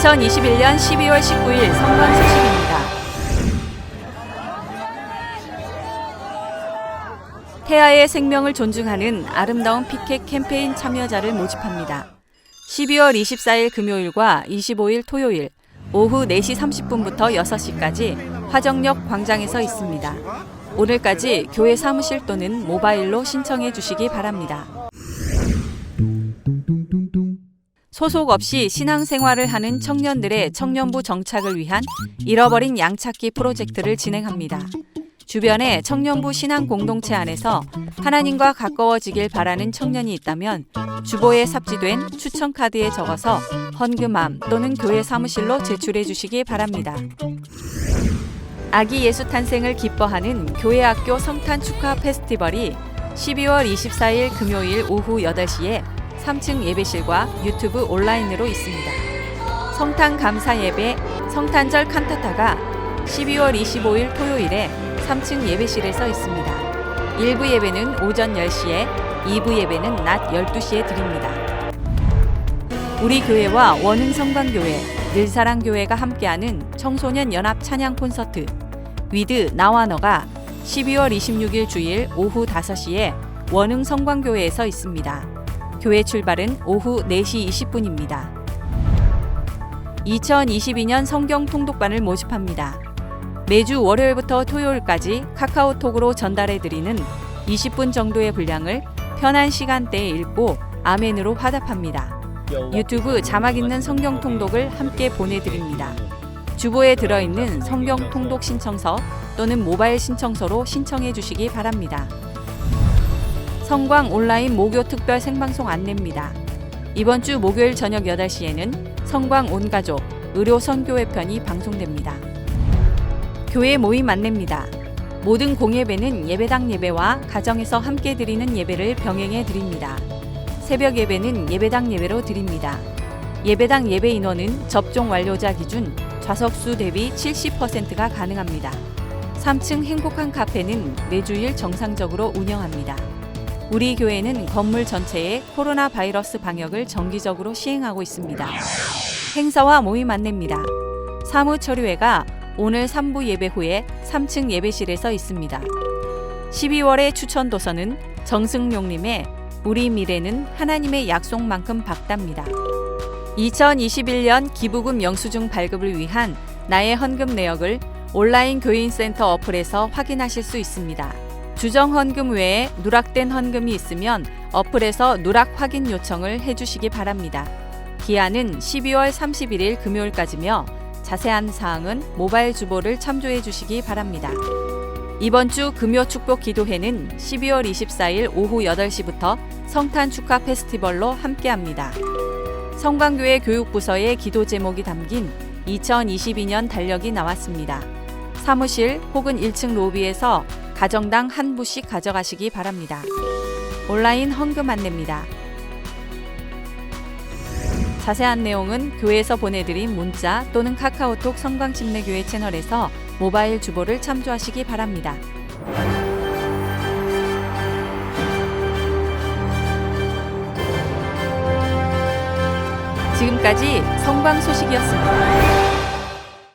2021년 12월 19일 성관 소식입니다. 태아의 생명을 존중하는 아름다운 피켓 캠페인 참여자를 모집합니다. 12월 24일 금요일과 25일 토요일 오후 4시 30분부터 6시까지 화정역 광장에서 있습니다. 오늘까지 교회 사무실 또는 모바일로 신청해 주시기 바랍니다. 소속 없이 신앙생활을 하는 청년들의 청년부 정착을 위한 잃어버린 양찾기 프로젝트를 진행합니다. 주변에 청년부 신앙 공동체 안에서 하나님과 가까워지길 바라는 청년이 있다면 주보에 삽지된 추천 카드에 적어서 헌금함 또는 교회 사무실로 제출해 주시기 바랍니다. 아기 예수 탄생을 기뻐하는 교회 학교 성탄 축하 페스티벌이 12월 24일 금요일 오후 8시에 3층 예배실과 유튜브 온라인으로 있습니다. 성탄 감사 예배 성탄절 칸타타가 12월 25일 토요일에 3층 예배실에서 있습니다. 1부 예배는 오전 10시에, 2부 예배는 낮 12시에 드립니다. 우리 교회와 원흥 성광교회, 늘사랑교회가 함께하는 청소년 연합 찬양 콘서트 위드 나와 너가 12월 26일 주일 오후 5시에 원흥 성광교회에서 있습니다. 교회 출발은 오후 4시 20분입니다. 2022년 성경 통독반을 모집합니다. 매주 월요일부터 토요일까지 카카오톡으로 전달해 드리는 20분 정도의 분량을 편한 시간대에 읽고 아멘으로 화답합니다. 유튜브 자막 있는 성경 통독을 함께 보내드립니다. 주보에 들어있는 성경 통독 신청서 또는 모바일 신청서로 신청해 주시기 바랍니다. 성광 온라인 목요 특별 생방송 안내입니다. 이번 주 목요일 저녁 8시에는 성광 온가족 의료 선교회 편이 방송됩니다. 교회 모임 안내입니다. 모든 공예배는 예배당 예배와 가정에서 함께 드리는 예배를 병행해 드립니다. 새벽 예배는 예배당 예배로 드립니다. 예배당 예배 인원은 접종 완료자 기준 좌석수 대비 70%가 가능합니다. 3층 행복한 카페는 매주일 정상적으로 운영합니다. 우리 교회는 건물 전체에 코로나 바이러스 방역을 정기적으로 시행하고 있습니다. 행사와 모임 안내입니다. 사무처류회가 오늘 3부 예배 후에 3층 예배실에서 있습니다. 12월의 추천 도서는 정승용님의 우리 미래는 하나님의 약속만큼 밝답니다. 2021년 기부금 영수증 발급을 위한 나의 헌금 내역을 온라인 교인센터 어플에서 확인하실 수 있습니다. 주정 헌금 외에 누락된 헌금이 있으면 어플에서 누락 확인 요청을 해주시기 바랍니다. 기한은 12월 31일 금요일까지며 자세한 사항은 모바일 주보를 참조해 주시기 바랍니다. 이번 주 금요 축복 기도회는 12월 24일 오후 8시부터 성탄 축하 페스티벌로 함께합니다. 성광교회 교육부서의 기도 제목이 담긴 2022년 달력이 나왔습니다. 사무실 혹은 1층 로비에서 가정당 한 부씩 가져가시기 바랍니다. 온라인 헌금 안내입니다. 자세한 내용은 교회에서 보내드린 문자 또는 카카오톡 성광침례교회 채널에서 모바일 주보를 참조하시기 바랍니다. 지금까지 성광 소식이었습니다.